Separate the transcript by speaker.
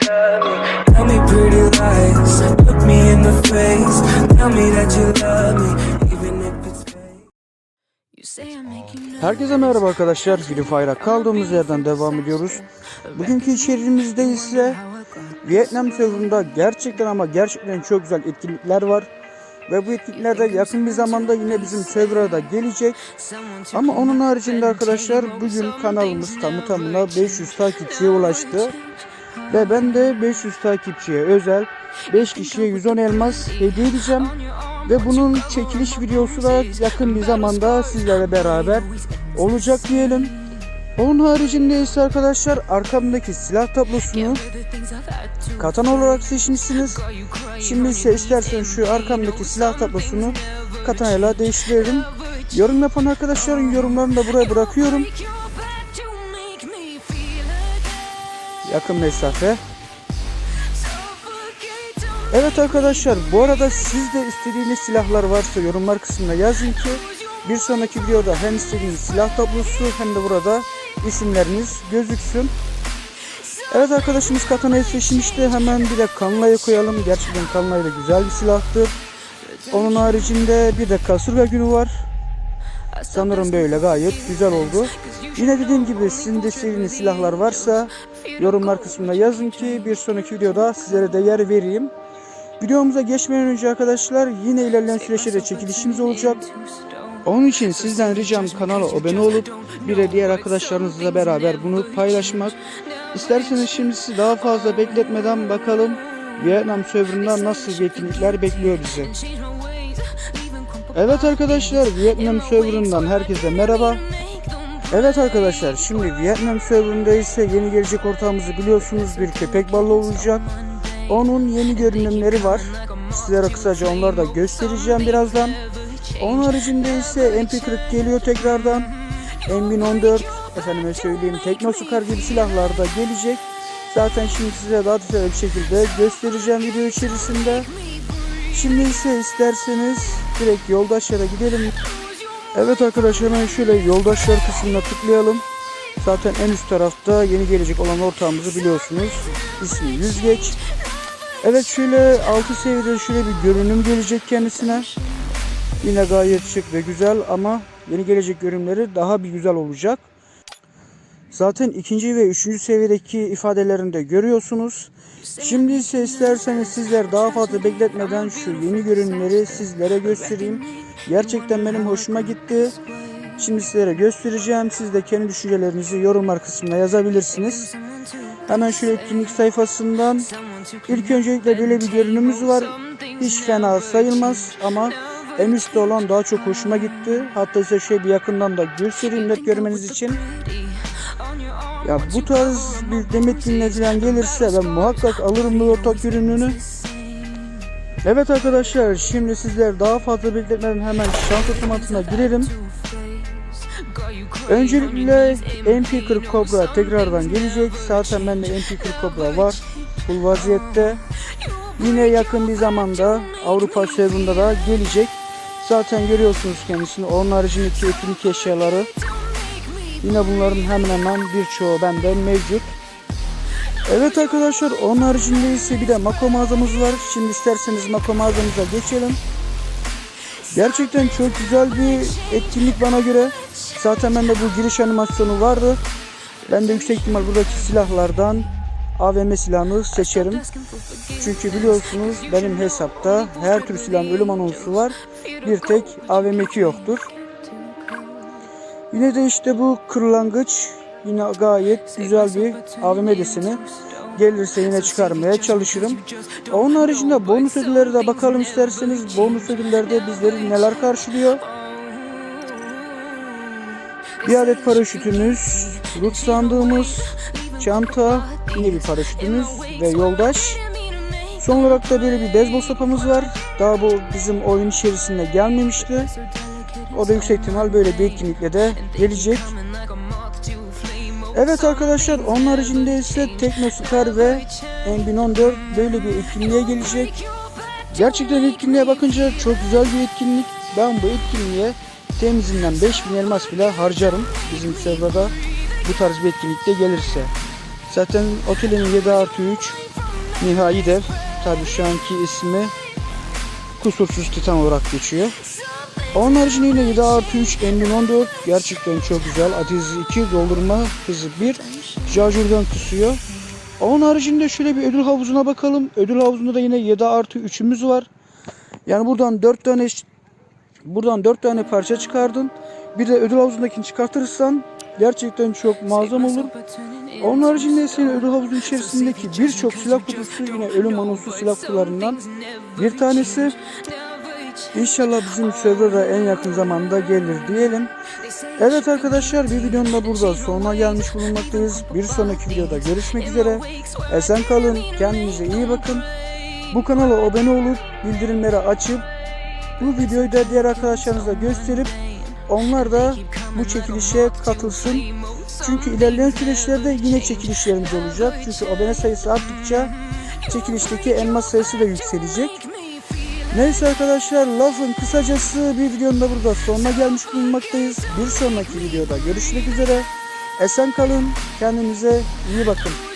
Speaker 1: Tell me pretty lies, look me in the face. Tell me that you love me, even if it's fake.
Speaker 2: You say I make you nervous.
Speaker 3: Herkese merhaba arkadaşlar. Free Fire'a kaldığımız yerden devam ediyoruz. Bugünkü içeriğimizde ise Vietnam serverında gerçekten ama gerçekten çok güzel etkinlikler var. Ve bu etkinlikler de yakın bir zamanda yine bizim server'a da gelecek. Ama onun haricinde arkadaşlar bugün kanalımız tamı tamına 500 takipçiye ulaştı. Ve ben de 500 takipçiye özel 5 kişiye 110 elmas hediye edeceğim. Ve bunun çekiliş videosu da yakın bir zamanda sizlerle beraber olacak diyelim. Onun haricinde ise arkadaşlar arkamdaki silah tablosunu katana olarak seçmişsiniz. Şimdi ise istersen şu arkamdaki silah tablosunu katanayla değiştirelim. Yorum yapan arkadaşların yorumlarını da buraya bırakıyorum. Yakın mesafe. Evet arkadaşlar bu arada siz de istediğiniz silahlar varsa yorumlar kısmına yazın ki bir sonraki videoda hem istediğiniz silah tablosu hem de burada isimleriniz gözüksün. Evet arkadaşımız katanayı seçmişti. Hemen bir de kanlayı koyalım. Gerçekten kanlayı da güzel bir silahtır. Onun haricinde bir de kasırga günü var. Sanırım böyle gayet güzel oldu. Yine dediğim gibi sizin de istediğiniz silahlar varsa yorumlar kısmına yazın ki bir sonraki videoda sizlere de yer vereyim. Videomuza geçmeden önce arkadaşlar yine ilerleyen süreçte de çekilişimiz olacak. Onun için sizden ricam kanala abone olup bir de diğer arkadaşlarınızla beraber bunu paylaşmak. İsterseniz şimdi sizi daha fazla bekletmeden bakalım Vietnam serverından nasıl etkinlikler bekliyor bizi. Evet arkadaşlar Vietnam serverından herkese merhaba. Evet arkadaşlar şimdi Vietnam serverında ise yeni gelecek ortağımızı biliyorsunuz bir köpek balığı olacak. Onun yeni görünümleri var. Sizlere kısaca onları da göstereceğim birazdan. Onun haricinde ise MP40 geliyor tekrardan. M1014 efendime söyleyeyim Teknosukar gibi silahlar da gelecek. Zaten şimdi size daha detaylı bir şekilde göstereceğim video içerisinde. Şimdi ise isterseniz direkt yoldaşlara gidelim. Evet arkadaşlar hemen şöyle yoldaşlar kısmına tıklayalım. Zaten en üst tarafta yeni gelecek olan ortağımızı biliyorsunuz. İsmi Yüzgeç. Evet şöyle 6 seviyede şöyle bir görünüm gelecek kendisine. Yine gayet şık ve güzel ama yeni gelecek görünümleri daha bir güzel olacak. Zaten ikinci ve üçüncü seviyedeki ifadelerini de görüyorsunuz. Şimdi ise isterseniz sizler daha fazla bekletmeden şu yeni görünümleri sizlere göstereyim. Gerçekten benim hoşuma gitti. Şimdi sizlere göstereceğim. Siz de kendi düşüncelerinizi yorumlar kısmına yazabilirsiniz. Hemen şu etkinlik sayfasından ilk öncelikle böyle bir görünümümüz var. Hiç fena sayılmaz ama en üstte olan daha çok hoşuma gitti. Hatta size şöyle bir yakından da göstereyim net görmeniz için. Ya bu tarz bir demet dinletilen gelirse ben muhakkak alırım bu ortak ürününü. Evet arkadaşlar şimdi sizler daha fazla bekletmeden hemen şans otomatına girelim. Öncelikle MP40 Cobra tekrardan gelecek. Zaten bende MP40 Cobra var. Full vaziyette. Yine yakın bir zamanda Avrupa serverında da gelecek. Zaten görüyorsunuz kendisini. Onun haricindeki etkinlik eşyaları. Yine bunların hemen hemen birçoğu bende mevcut. Evet arkadaşlar onun haricinde ise bir de mako mağazamız var. Şimdi isterseniz mako mağazamıza geçelim. Gerçekten çok güzel bir etkinlik bana göre. Zaten bende bu giriş animasyonu vardı. Ben de yüksek ihtimal buradaki silahlardan AVM silahını seçerim. Çünkü biliyorsunuz benim hesapta her tür silahın ölüm anonsu var. Bir tek AVM2 yoktur. Yine de işte bu kırlangıç yine gayet güzel bir AVM deseni. Gelirse yine çıkarmaya çalışırım. Onun haricinde bonus ödülleri de bakalım isterseniz. Bonus ödüllerde bizleri neler karşılıyor. Bir adet paraşütümüz, loot sandığımız, çanta, yine bir paraşütümüz ve yoldaş. Son olarak da böyle bir beyzbol sopamız var. Daha bu bizim oyun içerisinde gelmemişti. O da yüksek ihtimal böyle bir etkinlikle de gelecek. Evet arkadaşlar onun haricinde ise Teknosukar ve M1014 böyle bir etkinliğe gelecek. Gerçekten etkinliğe bakınca çok güzel bir etkinlik. Ben bu etkinliğe temizinden 5000 elmas bile harcarım bizim serverda bu tarz bir etkinlikte gelirse. Zaten otelin 7 artı 3 nihai dev. Tabi şu anki ismi kusursuz titan olarak geçiyor. Onun haricinde yine 7 artı 3 M1014 gerçekten çok güzel. Atiz 2 doldurma hızı 1. Şarjörden kısıyor. Onun haricinde şöyle bir ödül havuzuna bakalım. Ödül havuzunda da yine 7 artı 3'ümüz var. Yani buradan 4 tane buradan 4 tane parça çıkardın. Bir de ödül havuzundakini çıkartırsan gerçekten çok muazzam olur. Onun haricinde senin ödül havuzun içerisindeki birçok silah kutusu yine ölüm anonsu silah kutularından bir tanesi. İnşallah bizim server'a en yakın zamanda gelir diyelim. Evet arkadaşlar bir videonun da burada sonuna gelmiş bulunmaktayız. Bir sonraki videoda görüşmek üzere. Esen kalın, kendinize iyi bakın. Bu kanala abone olup bildirimleri açıp bu videoyu da diğer arkadaşlarınıza gösterip onlar da bu çekilişe katılsın. Çünkü ilerleyen süreçlerde yine çekilişlerimiz olacak. Çünkü abone sayısı arttıkça çekilişteki elmas sayısı da yükselecek. Neyse arkadaşlar lafın kısacası bir videonun da burada sonuna gelmiş bulunmaktayız. Bir sonraki videoda görüşmek üzere. Esen kalın, kendinize iyi bakın.